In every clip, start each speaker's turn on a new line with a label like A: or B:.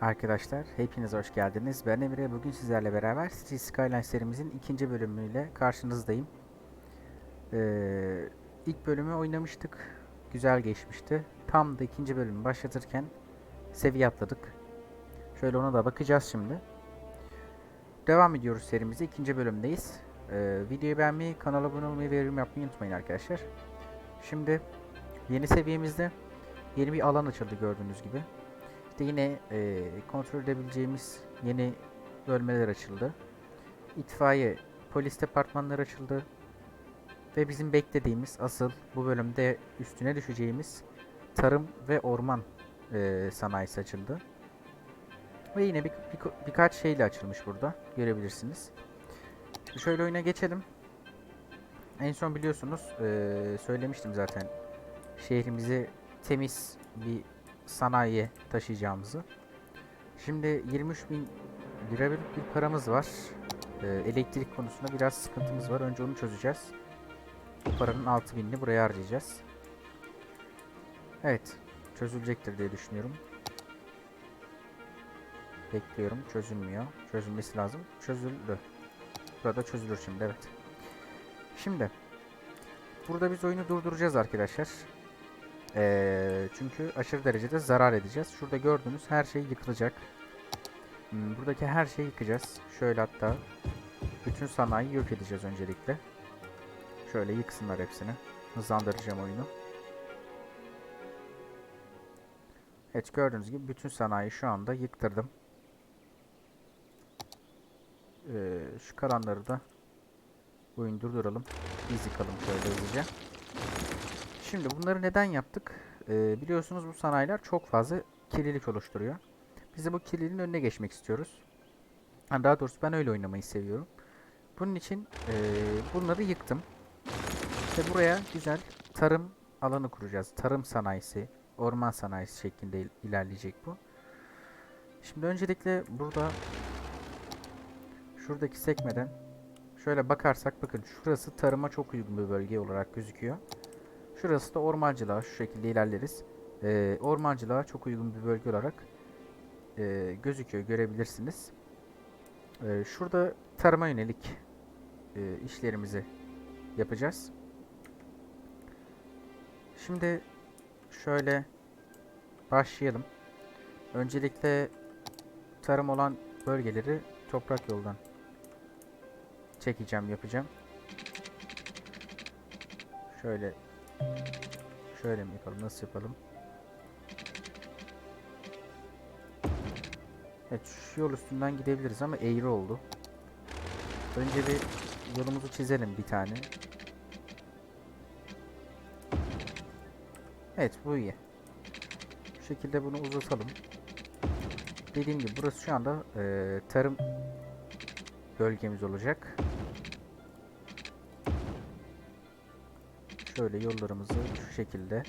A: Arkadaşlar hepiniz hoş geldiniz. Ben Emre. Bugün sizlerle beraber City Skyline serimizin ikinci bölümüyle karşınızdayım. Ee, ilk bölümü oynamıştık. Güzel geçmişti. Tam da ikinci bölümü başlatırken seviye atladık. Şöyle ona da bakacağız şimdi. Devam ediyoruz serimize. ikinci bölümdeyiz. Ee, videoyu beğenmeyi, kanala abone olmayı ve yorum yapmayı unutmayın arkadaşlar. Şimdi yeni seviyemizde yeni bir alan açıldı gördüğünüz gibi. İşte yine e, kontrol edebileceğimiz yeni bölmeler açıldı. İtfaiye, polis departmanları açıldı. Ve bizim beklediğimiz asıl bu bölümde üstüne düşeceğimiz tarım ve orman e, sanayisi açıldı. Ve yine bir, bir- birkaç şeyle açılmış burada. Görebilirsiniz. Şöyle oyuna geçelim. En son biliyorsunuz e, söylemiştim zaten. Şehrimizi temiz bir sanayiye taşıyacağımızı. Şimdi 23 bin lira bir, paramız var. Ee, elektrik konusunda biraz sıkıntımız var. Önce onu çözeceğiz. Bu paranın 6 binini buraya harcayacağız. Evet. Çözülecektir diye düşünüyorum. Bekliyorum. Çözülmüyor. Çözülmesi lazım. Çözüldü. Burada çözülür şimdi. Evet. Şimdi. Burada biz oyunu durduracağız arkadaşlar. Ee, çünkü aşırı derecede zarar edeceğiz. Şurada gördüğünüz her şey yıkılacak. Hmm, buradaki her şeyi yıkacağız. Şöyle hatta bütün sanayi yok edeceğiz öncelikle. Şöyle yıksınlar hepsini. Hızlandıracağım oyunu. Evet gördüğünüz gibi bütün sanayi şu anda yıktırdım. Ee, şu kalanları da oyun durduralım. Biz yıkalım şöyle hızlıca. Şimdi bunları neden yaptık? Ee, biliyorsunuz bu sanayiler çok fazla kirlilik oluşturuyor. Biz de bu kirliliğin önüne geçmek istiyoruz. Ha, daha doğrusu ben öyle oynamayı seviyorum. Bunun için ee, bunları yıktım. Ve buraya güzel tarım alanı kuracağız. Tarım sanayisi, orman sanayisi şeklinde il- ilerleyecek bu. Şimdi öncelikle burada şuradaki sekmeden şöyle bakarsak bakın şurası tarıma çok uygun bir bölge olarak gözüküyor. Şurası da ormancılığa şu şekilde ilerleriz. Ee, ormancılığa çok uygun bir bölge olarak e, gözüküyor görebilirsiniz. Ee, şurada tarıma yönelik e, işlerimizi yapacağız. Şimdi şöyle başlayalım. Öncelikle tarım olan bölgeleri toprak yoldan çekeceğim, yapacağım. Şöyle Şöyle mi yapalım? Nasıl yapalım? Evet şu yol üstünden gidebiliriz ama eğri oldu. Önce bir yolumuzu çizelim bir tane. Evet bu iyi. Bu şekilde bunu uzatalım. Dediğim gibi burası şu anda eee, tarım bölgemiz olacak. Şöyle yollarımızı şu şekilde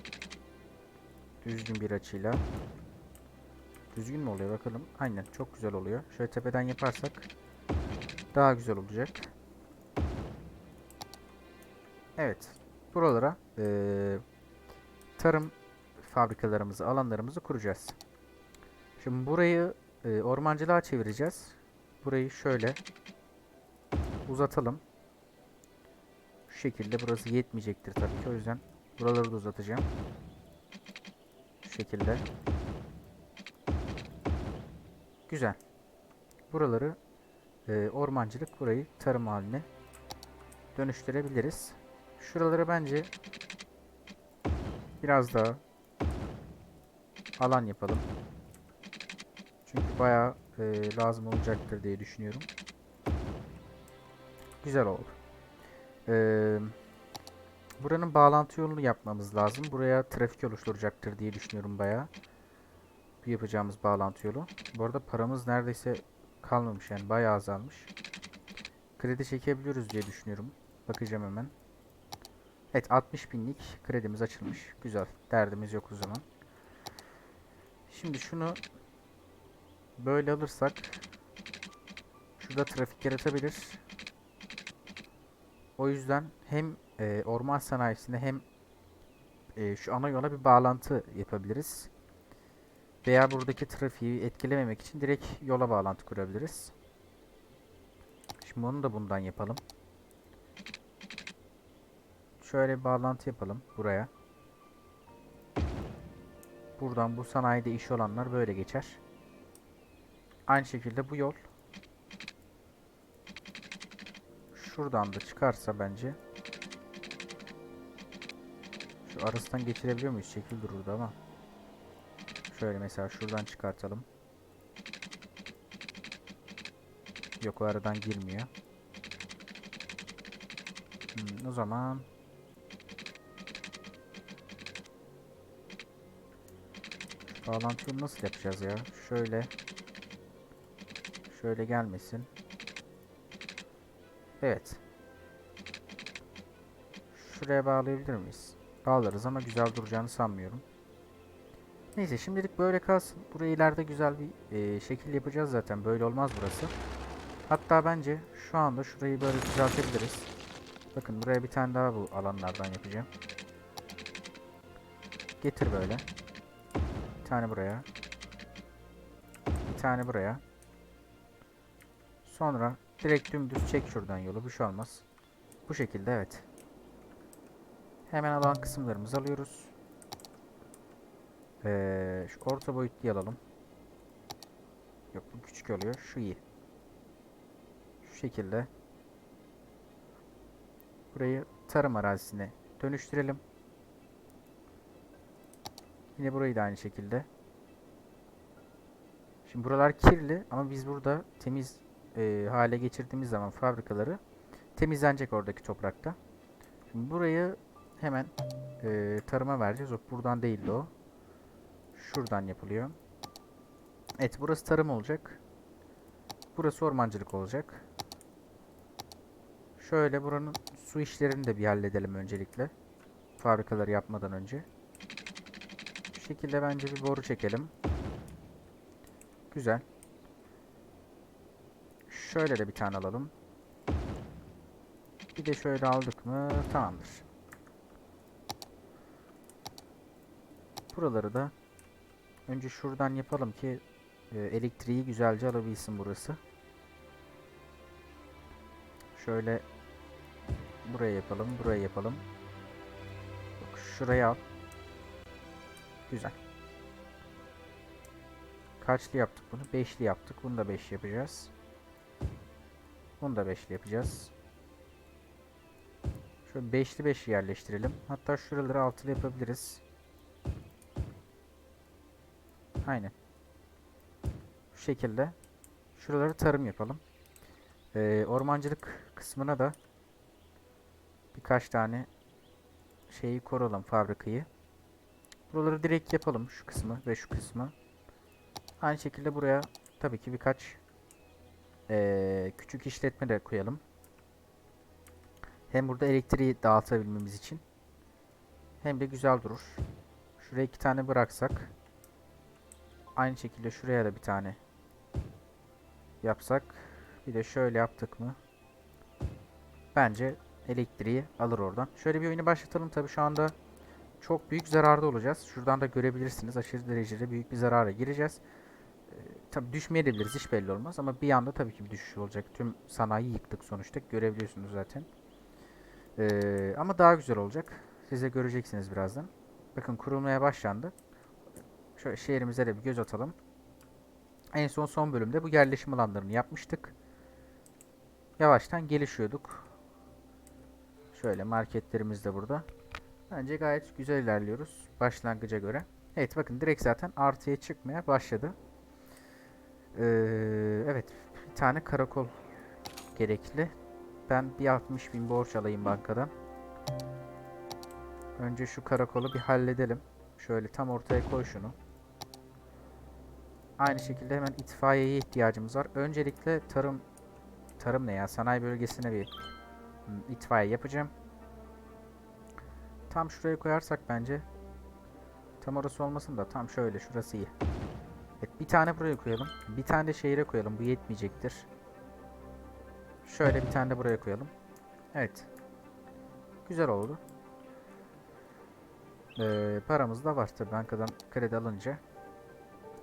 A: düzgün bir açıyla düzgün mü oluyor bakalım. Aynen çok güzel oluyor. Şöyle tepeden yaparsak daha güzel olacak. Evet. Buralara eee, tarım fabrikalarımızı, alanlarımızı kuracağız. Şimdi burayı eee, ormancılığa çevireceğiz. Burayı şöyle uzatalım. Şekilde burası yetmeyecektir tabii ki. O yüzden buraları da uzatacağım. Şu şekilde. Güzel. Buraları e, ormancılık, burayı tarım haline dönüştürebiliriz. Şuraları bence biraz daha alan yapalım. Çünkü bayağı e, lazım olacaktır diye düşünüyorum. Güzel oldu. Eee, buranın bağlantı yolunu yapmamız lazım. Buraya trafik oluşturacaktır diye düşünüyorum bayağı. Bu yapacağımız bağlantı yolu. Bu arada paramız neredeyse kalmamış yani bayağı azalmış. Kredi çekebiliyoruz diye düşünüyorum. Bakacağım hemen. Evet 60 binlik kredimiz açılmış. Güzel. Derdimiz yok o zaman. Şimdi şunu böyle alırsak şurada trafik yaratabilir. O yüzden hem e, orman sanayisine hem e, şu ana yola bir bağlantı yapabiliriz. Veya buradaki trafiği etkilememek için direkt yola bağlantı kurabiliriz. Şimdi onu da bundan yapalım. Şöyle bir bağlantı yapalım buraya. Buradan bu sanayide iş olanlar böyle geçer. Aynı şekilde bu yol şuradan da çıkarsa bence şu arasından geçirebiliyor muyuz? Şekil dururdu ama. Şöyle mesela şuradan çıkartalım. Yok o aradan girmiyor. Hmm, o zaman bağlantıyı nasıl yapacağız ya? Şöyle şöyle gelmesin. Evet. Şuraya bağlayabilir miyiz? Bağlarız ama güzel duracağını sanmıyorum. Neyse şimdilik böyle kalsın. Buraya ileride güzel bir e, şekil yapacağız zaten. Böyle olmaz burası. Hatta bence şu anda şurayı böyle düzeltebiliriz. Bakın buraya bir tane daha bu alanlardan yapacağım. Getir böyle. Bir tane buraya. Bir tane buraya. Sonra direkt dümdüz çek şuradan yolu. Bir şey olmaz. Bu şekilde evet. Hemen alan kısımlarımızı alıyoruz. Ee, şu orta boyutlu alalım. Yok bu küçük oluyor. Şu iyi. Şu şekilde. Burayı tarım arazisine dönüştürelim. Yine burayı da aynı şekilde. Şimdi buralar kirli ama biz burada temiz e, hale geçirdiğimiz zaman fabrikaları temizlenecek oradaki toprakta. Şimdi burayı hemen e, tarıma vereceğiz. O buradan değildi o. Şuradan yapılıyor. Evet burası tarım olacak. Burası ormancılık olacak. Şöyle buranın su işlerini de bir halledelim öncelikle. Fabrikaları yapmadan önce. Bu şekilde bence bir boru çekelim. Güzel. Şöyle de bir tane alalım. Bir de şöyle aldık mı tamamdır. Buraları da önce şuradan yapalım ki e, elektriği güzelce alabilsin burası. Şöyle buraya yapalım, buraya yapalım. Bak şuraya al. Güzel. Kaçlı yaptık bunu? Beşli yaptık. Bunu da beş yapacağız. Bunu da beşli yapacağız. Şöyle beşli beş yerleştirelim. Hatta şuraları altılı yapabiliriz. Aynen. Şu şekilde. Şuraları tarım yapalım. Ee, ormancılık kısmına da birkaç tane şeyi koralım fabrikayı. Buraları direkt yapalım şu kısmı ve şu kısmı. Aynı şekilde buraya tabii ki birkaç ee, küçük işletme de koyalım. Hem burada elektriği dağıtabilmemiz için hem de güzel durur. Şuraya iki tane bıraksak aynı şekilde şuraya da bir tane yapsak bir de şöyle yaptık mı bence elektriği alır oradan. Şöyle bir oyunu başlatalım. Tabii şu anda çok büyük zararda olacağız. Şuradan da görebilirsiniz. Aşırı derecede büyük bir zarara gireceğiz. Tabii düşmeyebiliriz. Hiç belli olmaz. Ama bir anda tabii ki bir düşüş olacak. Tüm sanayi yıktık sonuçta. Görebiliyorsunuz zaten. Ee, ama daha güzel olacak. Siz de göreceksiniz birazdan. Bakın kurulmaya başlandı. Şöyle şehrimize de bir göz atalım. En son son bölümde bu yerleşim alanlarını yapmıştık. Yavaştan gelişiyorduk. Şöyle marketlerimiz de burada. Bence gayet güzel ilerliyoruz başlangıca göre. Evet bakın direkt zaten artıya çıkmaya başladı. Ee, evet bir tane karakol gerekli. Ben bir 60 bin borç alayım bankadan. Önce şu karakolu bir halledelim. Şöyle tam ortaya koy şunu. Aynı şekilde hemen itfaiyeye ihtiyacımız var. Öncelikle tarım tarım ne ya sanayi bölgesine bir hmm, itfaiye yapacağım. Tam şuraya koyarsak bence tam orası olmasın da tam şöyle şurası iyi. Evet bir tane buraya koyalım. Bir tane de şehire koyalım. Bu yetmeyecektir. Şöyle bir tane de buraya koyalım. Evet. Güzel oldu. Ee, paramız da var tabi bankadan kredi alınca.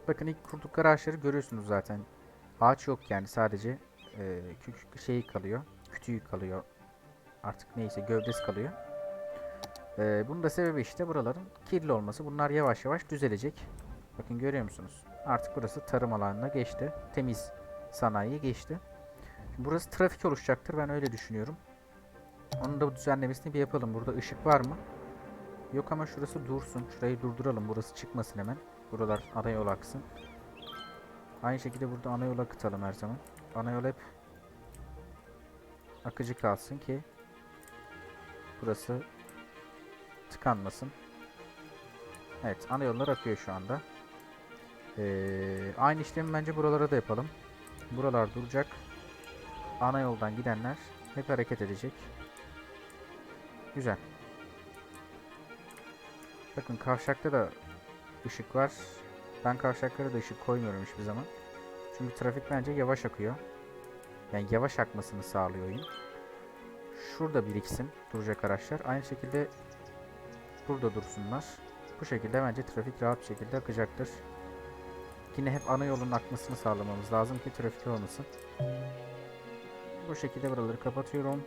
A: Bakın ilk kurdukları ağaçları görüyorsunuz zaten. Ağaç yok yani sadece e, şey kalıyor. Kütüğü kalıyor. Artık neyse gövdesi kalıyor. E, bunun da sebebi işte buraların kirli olması. Bunlar yavaş yavaş düzelecek. Bakın görüyor musunuz? Artık burası tarım alanına geçti. Temiz sanayiye geçti. Şimdi burası trafik oluşacaktır. Ben öyle düşünüyorum. Onun da düzenlemesini bir yapalım. Burada ışık var mı? Yok ama şurası dursun. Şurayı durduralım. Burası çıkmasın hemen. Buralar ana yol aksın. Aynı şekilde burada ana yol akıtalım her zaman. Ana yol hep akıcı kalsın ki burası tıkanmasın. Evet ana yollar akıyor şu anda. Ee, aynı işlemi bence buralara da yapalım. Buralar duracak. Ana yoldan gidenler hep hareket edecek. Güzel. Bakın kavşakta da ışık var. Ben kavşaklara da ışık koymuyorum hiçbir zaman. Çünkü trafik bence yavaş akıyor. Yani yavaş akmasını sağlıyor oyun. Şurada biriksin duracak araçlar. Aynı şekilde burada dursunlar. Bu şekilde bence trafik rahat bir şekilde akacaktır. Yine hep ana yolun akmasını sağlamamız lazım ki trafik olmasın. Bu şekilde buraları kapatıyorum.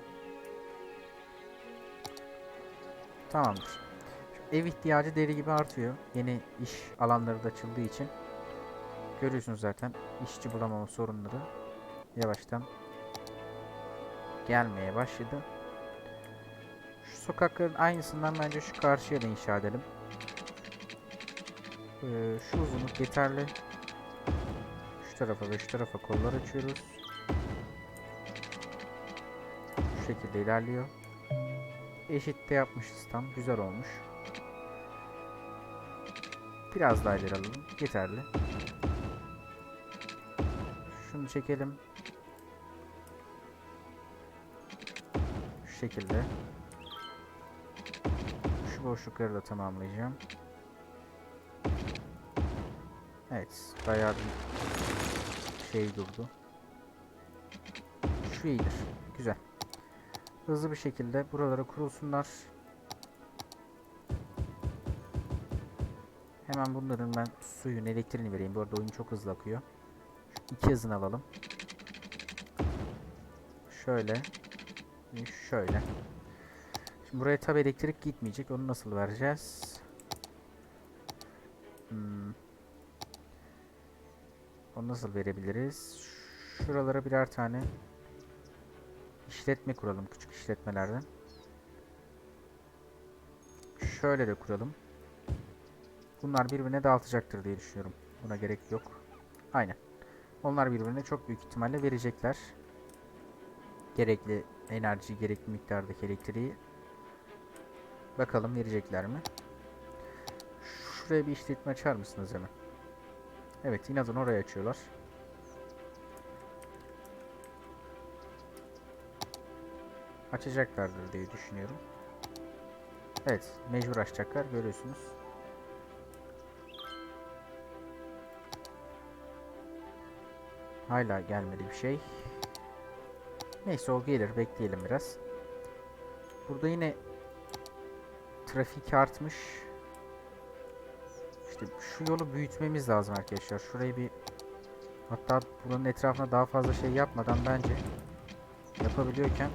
A: Tamamdır. Şu ev ihtiyacı deli gibi artıyor. Yeni iş alanları da açıldığı için. Görüyorsunuz zaten işçi bulamama sorunları yavaştan gelmeye başladı. Şu sokakların aynısından bence şu karşıya da inşa edelim. Ee, şu uzunluk yeterli. Tarafa ve şu tarafa kollar açıyoruz. Şu şekilde ilerliyor. Eşit de yapmışız tam. Güzel olmuş. Biraz daha ileri. Yeterli. Şunu çekelim. Şu şekilde. Şu boşlukları da tamamlayacağım. Evet. Bayağı bir şey durdu. Şu iyidir. Güzel. Hızlı bir şekilde buralara kurulsunlar. Hemen bunların ben suyun elektriğini vereyim. Bu arada oyun çok hızlı akıyor. Şu iki hızını alalım. Şöyle. Şöyle. Şimdi buraya tabi elektrik gitmeyecek. Onu nasıl vereceğiz? Hmm. Onu nasıl verebiliriz? Şuralara birer tane işletme kuralım küçük işletmelerden. Şöyle de kuralım. Bunlar birbirine dağıtacaktır diye düşünüyorum. Buna gerek yok. Aynen. Onlar birbirine çok büyük ihtimalle verecekler. Gerekli enerji, gerekli miktardaki elektriği. Bakalım verecekler mi? Şuraya bir işletme açar mısınız hemen? Evet, inadın oraya açıyorlar. Açacaklardır diye düşünüyorum. Evet, mecbur açacaklar görüyorsunuz. Hala gelmedi bir şey. Neyse o gelir bekleyelim biraz. Burada yine trafik artmış. İşte şu yolu büyütmemiz lazım arkadaşlar. Şurayı bir hatta buranın etrafına daha fazla şey yapmadan bence yapabiliyorken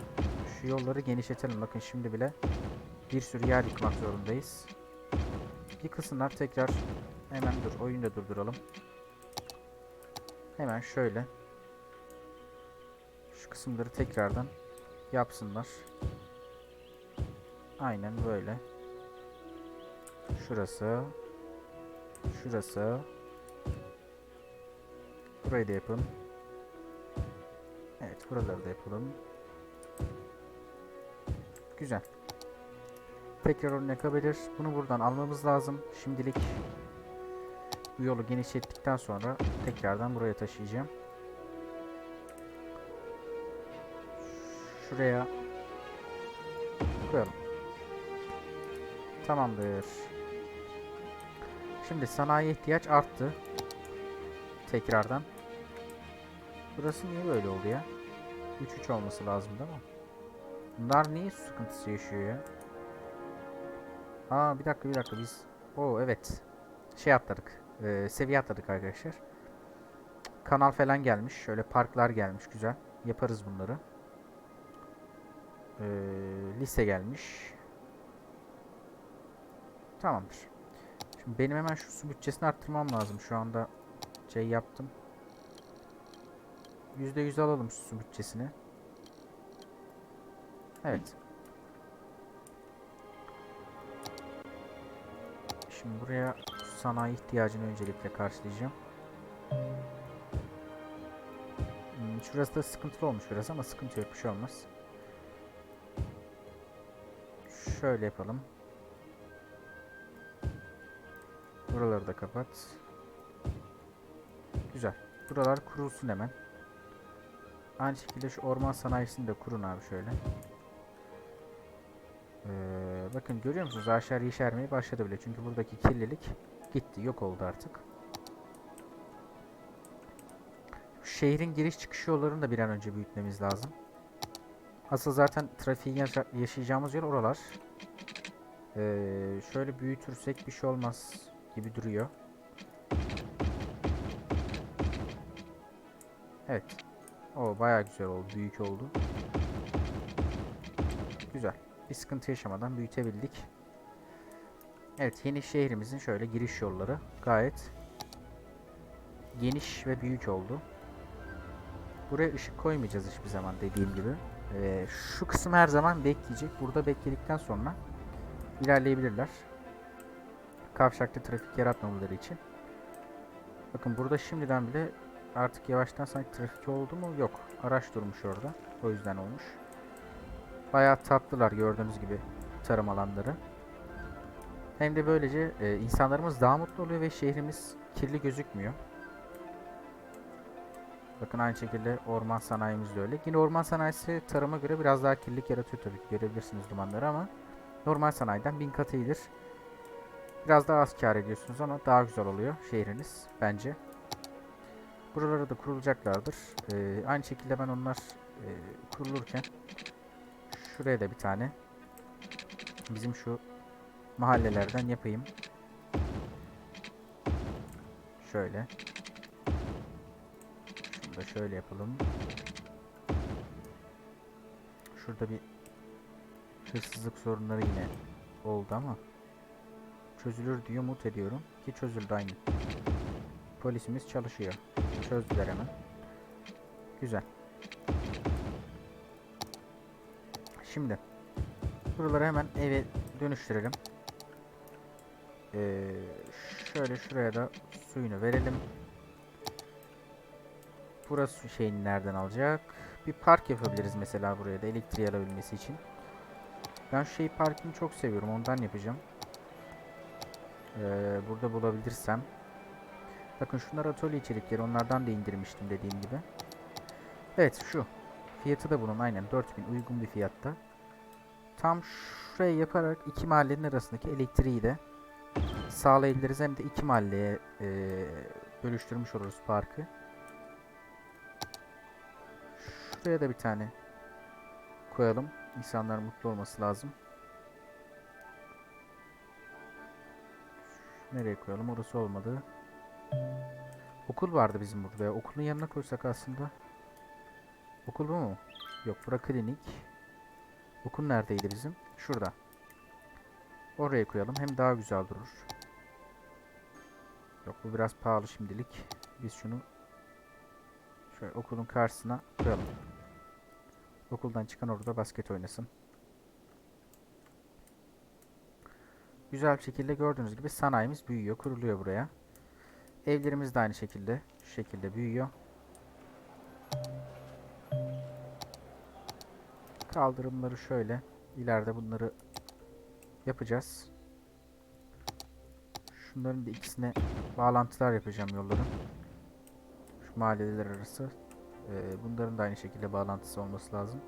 A: şu yolları genişletelim. Bakın şimdi bile bir sürü yer yıkmak zorundayız. Yıkılsınlar tekrar hemen dur oyunu durduralım. Hemen şöyle şu kısımları tekrardan yapsınlar. Aynen böyle. Şurası. Şurası. Burayı da yapın. Evet buraları da yapalım. Güzel. Tekrar onu yakabilir. Bunu buradan almamız lazım. Şimdilik bu yolu genişlettikten sonra tekrardan buraya taşıyacağım. Şuraya koyalım. Tamamdır. Şimdi sanayi ihtiyaç arttı. Tekrardan. Burası niye böyle oldu ya? 3-3 olması lazımdı ama. Bunlar niye sıkıntısı yaşıyor ya? Aa bir dakika bir dakika biz. Oo evet. Şey atladık. e, seviye atladık arkadaşlar. Kanal falan gelmiş. Şöyle parklar gelmiş. Güzel. Yaparız bunları. Ee, lise gelmiş. Tamamdır. Şimdi benim hemen şu su bütçesini arttırmam lazım. Şu anda şey yaptım. %100 alalım şu su bütçesini. Evet. Şimdi buraya sanayi ihtiyacını öncelikle karşılayacağım. Hmm, şurası da sıkıntılı olmuş biraz ama sıkıntı yok bir şey olmaz. Şöyle yapalım. Buraları da kapat. Güzel. Buralar kurulsun hemen. Aynı şekilde şu orman sanayisini de kurun abi şöyle. Ee, bakın görüyor musunuz? Ağaçlar yeşermeye başladı bile. Çünkü buradaki kirlilik gitti. Yok oldu artık. Şehrin giriş çıkış yollarını da bir an önce büyütmemiz lazım. Asıl zaten trafiğin yaşa- yaşayacağımız yer oralar. Ee, şöyle büyütürsek bir şey olmaz gibi duruyor. Evet. O bayağı güzel oldu. Büyük oldu. Güzel. Bir sıkıntı yaşamadan büyütebildik. Evet yeni şehrimizin şöyle giriş yolları gayet geniş ve büyük oldu. Buraya ışık koymayacağız hiçbir zaman dediğim gibi. Ee, şu kısım her zaman bekleyecek. Burada bekledikten sonra ilerleyebilirler. Kavşakta trafik yaratmamaları için. Bakın burada şimdiden bile artık yavaştan sanki trafik oldu mu? Yok. Araç durmuş orada. O yüzden olmuş. Bayağı tatlılar gördüğünüz gibi tarım alanları. Hem de böylece e, insanlarımız daha mutlu oluyor ve şehrimiz kirli gözükmüyor. Bakın aynı şekilde orman sanayimiz de öyle. Yine orman sanayisi tarıma göre biraz daha kirlilik yaratıyor tabii ki. Görebilirsiniz dumanları ama normal sanayiden bin kat iyidir. Biraz daha az kar ediyorsunuz ama daha güzel oluyor şehriniz bence. Buralara da kurulacaklardır. Ee, aynı şekilde ben onlar e, kurulurken şuraya da bir tane bizim şu mahallelerden yapayım. Şöyle. Şunu da şöyle yapalım. Şurada bir hırsızlık sorunları yine oldu ama çözülür diye umut ediyorum ki çözüldü aynı. Polisimiz çalışıyor. Çözdüler hemen. Güzel. Şimdi buraları hemen eve dönüştürelim. Ee, şöyle şuraya da suyunu verelim. Burası şeyini nereden alacak? Bir park yapabiliriz mesela buraya da elektriği alabilmesi için. Ben şu şey parkını çok seviyorum. Ondan yapacağım. Ee, burada bulabilirsem. Bakın şunlar atölye içerikleri. Onlardan da indirmiştim dediğim gibi. Evet şu. Fiyatı da bunun aynen 4000 uygun bir fiyatta. Tam şuraya yaparak iki mahallenin arasındaki elektriği de sağlayabiliriz. Hem de iki mahalleye e, bölüştürmüş oluruz parkı. Şuraya da bir tane koyalım. İnsanlar mutlu olması lazım. Nereye koyalım? Orası olmadı. Okul vardı bizim burada. Okulun yanına koysak aslında. Okul bu mu? Yok bura klinik. Okul neredeydi bizim? Şurada. Oraya koyalım. Hem daha güzel durur. Yok bu biraz pahalı şimdilik. Biz şunu şöyle okulun karşısına koyalım. Okuldan çıkan orada basket oynasın. Güzel bir şekilde gördüğünüz gibi sanayimiz büyüyor, kuruluyor buraya. Evlerimiz de aynı şekilde, şu şekilde büyüyor. Kaldırımları şöyle, ileride bunları yapacağız. Şunların da ikisine bağlantılar yapacağım yolların. Şu mahalleler arası. Bunların da aynı şekilde bağlantısı olması lazım.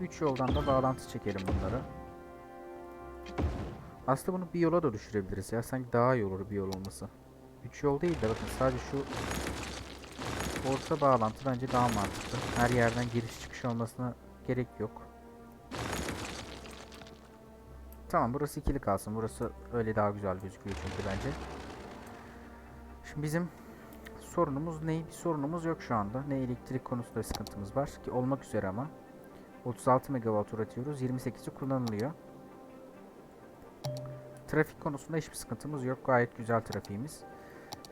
A: 3 yoldan da bağlantı çekelim bunlara. Aslında bunu bir yola da düşürebiliriz ya. Sanki daha iyi olur bir yol olması. 3 yol değil de bakın sadece şu orta bağlantı bence daha mantıklı. Her yerden giriş çıkış olmasına gerek yok. Tamam burası ikili kalsın. Burası öyle daha güzel gözüküyor çünkü bence. Şimdi bizim sorunumuz ne? Bir sorunumuz yok şu anda. Ne elektrik konusunda sıkıntımız var ki olmak üzere ama. 36 megawatt üretiyoruz. 28'i kullanılıyor. Trafik konusunda hiçbir sıkıntımız yok. Gayet güzel trafiğimiz.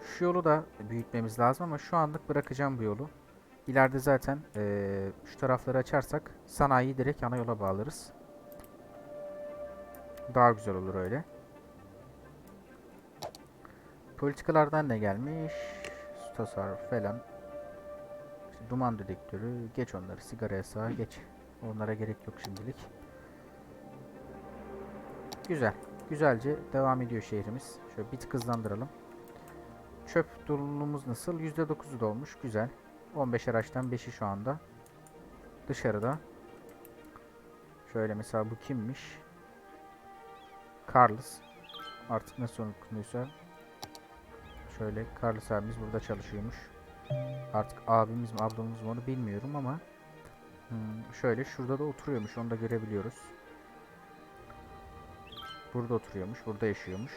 A: Şu yolu da büyütmemiz lazım ama şu anlık bırakacağım bu yolu. İleride zaten eee, şu tarafları açarsak sanayiyi direkt ana yola bağlarız. Daha güzel olur öyle. Politikalardan ne gelmiş? Su tasarrufu falan. İşte duman dedektörü. Geç onları. Sigara yasağı geç. Onlara gerek yok şimdilik. Güzel. Güzelce devam ediyor şehrimiz. Şöyle bir tık hızlandıralım. Çöp dolumumuz nasıl? %9'u dolmuş. Güzel. 15 araçtan 5'i şu anda. Dışarıda. Şöyle mesela bu kimmiş? Carlos. Artık nasıl okunuyorsa. Şöyle Carlos abimiz burada çalışıyormuş. Artık abimiz mi ablamız mı onu bilmiyorum ama hmm, şöyle şurada da oturuyormuş. Onu da görebiliyoruz. Burada oturuyormuş. Burada yaşıyormuş.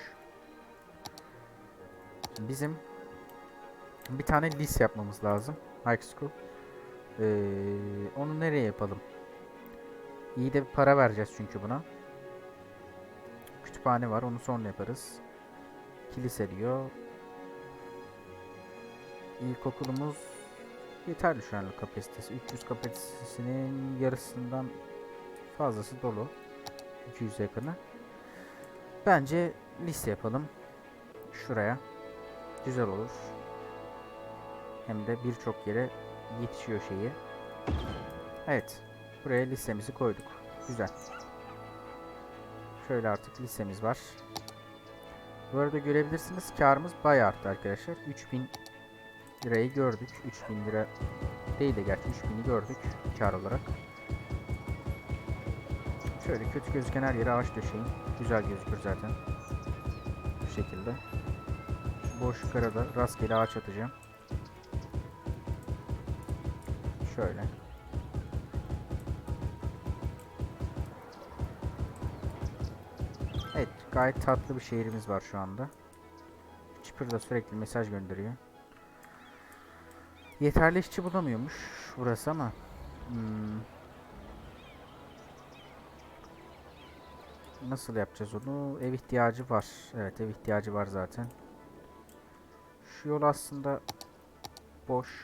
A: Bizim bir tane lise yapmamız lazım. High School. Ee, onu nereye yapalım? İyi de bir para vereceğiz çünkü buna. Kütüphane var. Onu sonra yaparız. Kilise diyor. İlkokulumuz yeterli şu anlık kapasitesi. 300 kapasitesinin yarısından fazlası dolu. 200 yakını. Bence lise yapalım. Şuraya. Güzel olur. Hem de birçok yere yetişiyor şeyi. Evet. Buraya listemizi koyduk. Güzel. Şöyle artık listemiz var. Bu arada görebilirsiniz karımız bayağı arttı arkadaşlar. 3000 lirayı gördük. 3000 lira değil de gerçi 3000'i gördük kar olarak. Şöyle kötü gözüken her yere ağaç döşeyin. Güzel gözükür zaten. Bu şekilde. Boşluklara da rastgele ağaç atacağım. Şöyle. Evet, gayet tatlı bir şehrimiz var şu anda. Chipper da sürekli mesaj gönderiyor. Yeterli işçi bulamıyormuş burası ama hmm, nasıl yapacağız onu? Ev ihtiyacı var. Evet, ev ihtiyacı var zaten. Şu yol aslında boş.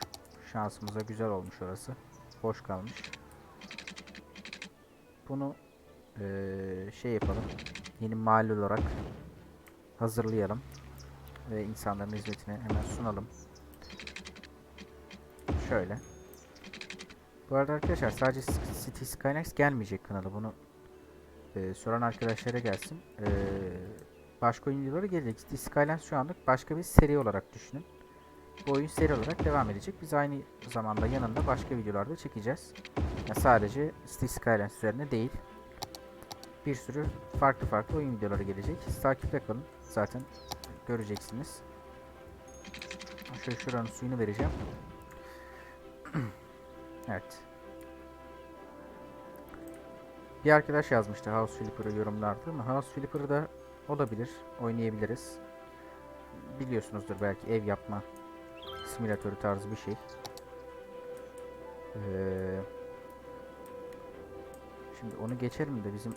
A: Şansımıza güzel olmuş orası. Boş kalmış. Bunu eee, şey yapalım. Yeni mahalle olarak hazırlayalım. Ve insanların hizmetine hemen sunalım. Şöyle. Bu arada arkadaşlar sadece City Skynex gelmeyecek kanala. Bunu eee, soran arkadaşlara gelsin. Eee başka oyun videoları gelecek. City Skylines şu anlık başka bir seri olarak düşünün. Bu oyun seri olarak devam edecek. Biz aynı zamanda yanında başka videolarda çekeceğiz. Ya sadece City Skylines üzerine değil. Bir sürü farklı farklı oyun videoları gelecek. Takipte kalın. Zaten göreceksiniz. Şöyle şuranın suyunu vereceğim. evet. Bir arkadaş yazmıştı House Flipper'ı yorumlarda House Flipper'ı da olabilir. Oynayabiliriz. Biliyorsunuzdur belki ev yapma simülatörü tarzı bir şey. Ee, şimdi onu geçelim de bizim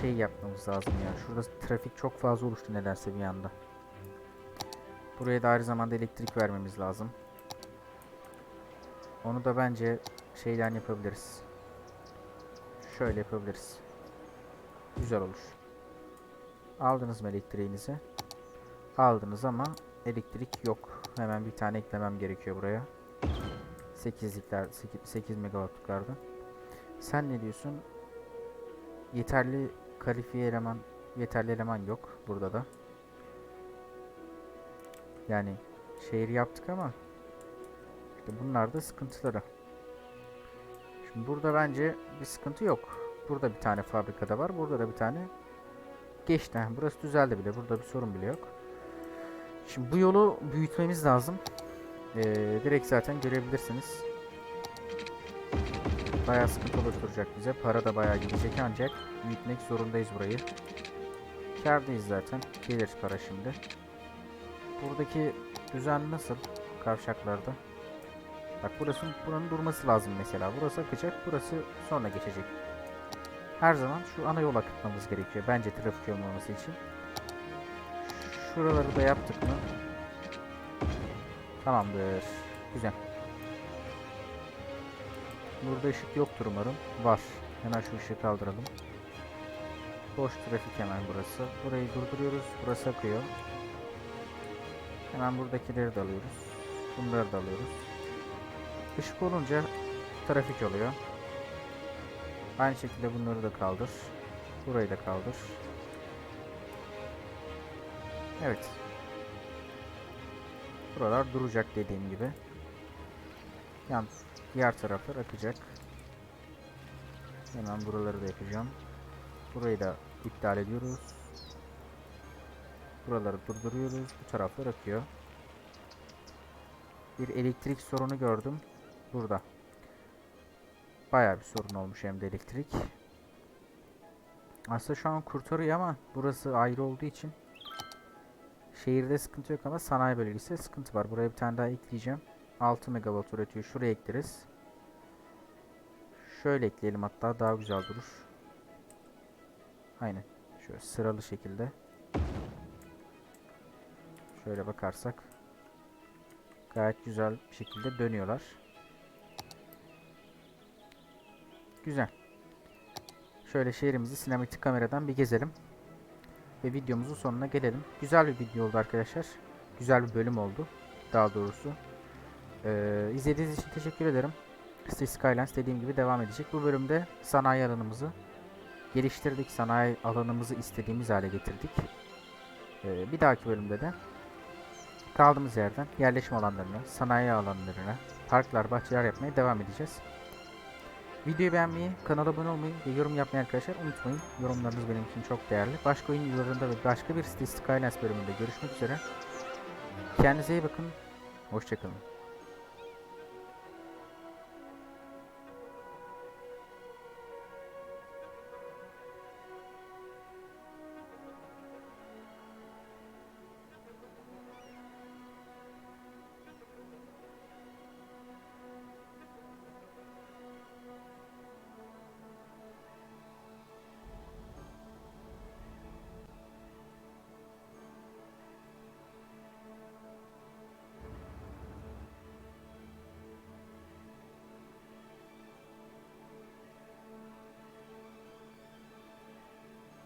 A: şey yapmamız lazım ya. Şurada trafik çok fazla oluştu nedense bir anda. Buraya da aynı zamanda elektrik vermemiz lazım. Onu da bence şeyden yapabiliriz. Şöyle yapabiliriz. Güzel olur. Aldınız mı elektriğinizi? Aldınız ama elektrik yok. Hemen bir tane eklemem gerekiyor buraya. 8'likler 8, 8 megawattlıklardan. Sen ne diyorsun? Yeterli kalifiye eleman yeterli eleman yok burada da. Yani şehir yaptık ama işte bunlar da sıkıntıları. Burada bence bir sıkıntı yok. Burada bir tane fabrikada var. Burada da bir tane geçti. Burası düzeldi bile. Burada bir sorun bile yok. Şimdi bu yolu büyütmemiz lazım. Ee, direkt zaten görebilirsiniz. Bayağı sıkıntı oluşturacak bize. Para da bayağı gidecek ancak büyütmek zorundayız burayı. Kârdayız zaten. Gelir para şimdi. Buradaki düzen nasıl? Kavşaklarda. Bak burası buranın durması lazım mesela. Burası akacak, burası sonra geçecek. Her zaman şu ana yol akıtmamız gerekiyor bence trafik olmaması için. Şuraları da yaptık mı? Tamamdır. Güzel. Burada ışık yoktur umarım. Var. Hemen şu ışığı kaldıralım. Boş trafik hemen burası. Burayı durduruyoruz. Burası akıyor. Hemen buradakileri de alıyoruz. Bunları da alıyoruz. Işık olunca trafik oluyor. Aynı şekilde bunları da kaldır. Burayı da kaldır. Evet. Buralar duracak dediğim gibi. Yan diğer taraflar akacak. Hemen buraları da yapacağım. Burayı da iptal ediyoruz. Buraları durduruyoruz. Bu taraflar akıyor. Bir elektrik sorunu gördüm. Burada. Bayağı bir sorun olmuş hem de elektrik. Aslında şu an kurtarıyor ama burası ayrı olduğu için şehirde sıkıntı yok ama sanayi bölgesi sıkıntı var. Buraya bir tane daha ekleyeceğim. 6 megawatt üretiyor. Şuraya ekleriz. Şöyle ekleyelim hatta daha güzel durur. Aynen. Şöyle sıralı şekilde. Şöyle bakarsak gayet güzel bir şekilde dönüyorlar. Güzel. Şöyle şehrimizi sinematik kameradan bir gezelim. Ve videomuzun sonuna gelelim. Güzel bir video oldu arkadaşlar. Güzel bir bölüm oldu. Daha doğrusu. Ee, izlediğiniz için teşekkür ederim. City Skylines dediğim gibi devam edecek. Bu bölümde sanayi alanımızı geliştirdik. Sanayi alanımızı istediğimiz hale getirdik. Ee, bir dahaki bölümde de kaldığımız yerden yerleşim alanlarına, sanayi alanlarına, parklar, bahçeler yapmaya devam edeceğiz. Videoyu beğenmeyi, kanala abone olmayı ve yorum yapmayı arkadaşlar unutmayın. Yorumlarınız benim için çok değerli. Başka oyun videolarında ve başka bir City Skylines bölümünde görüşmek üzere. Kendinize iyi bakın. Hoşçakalın.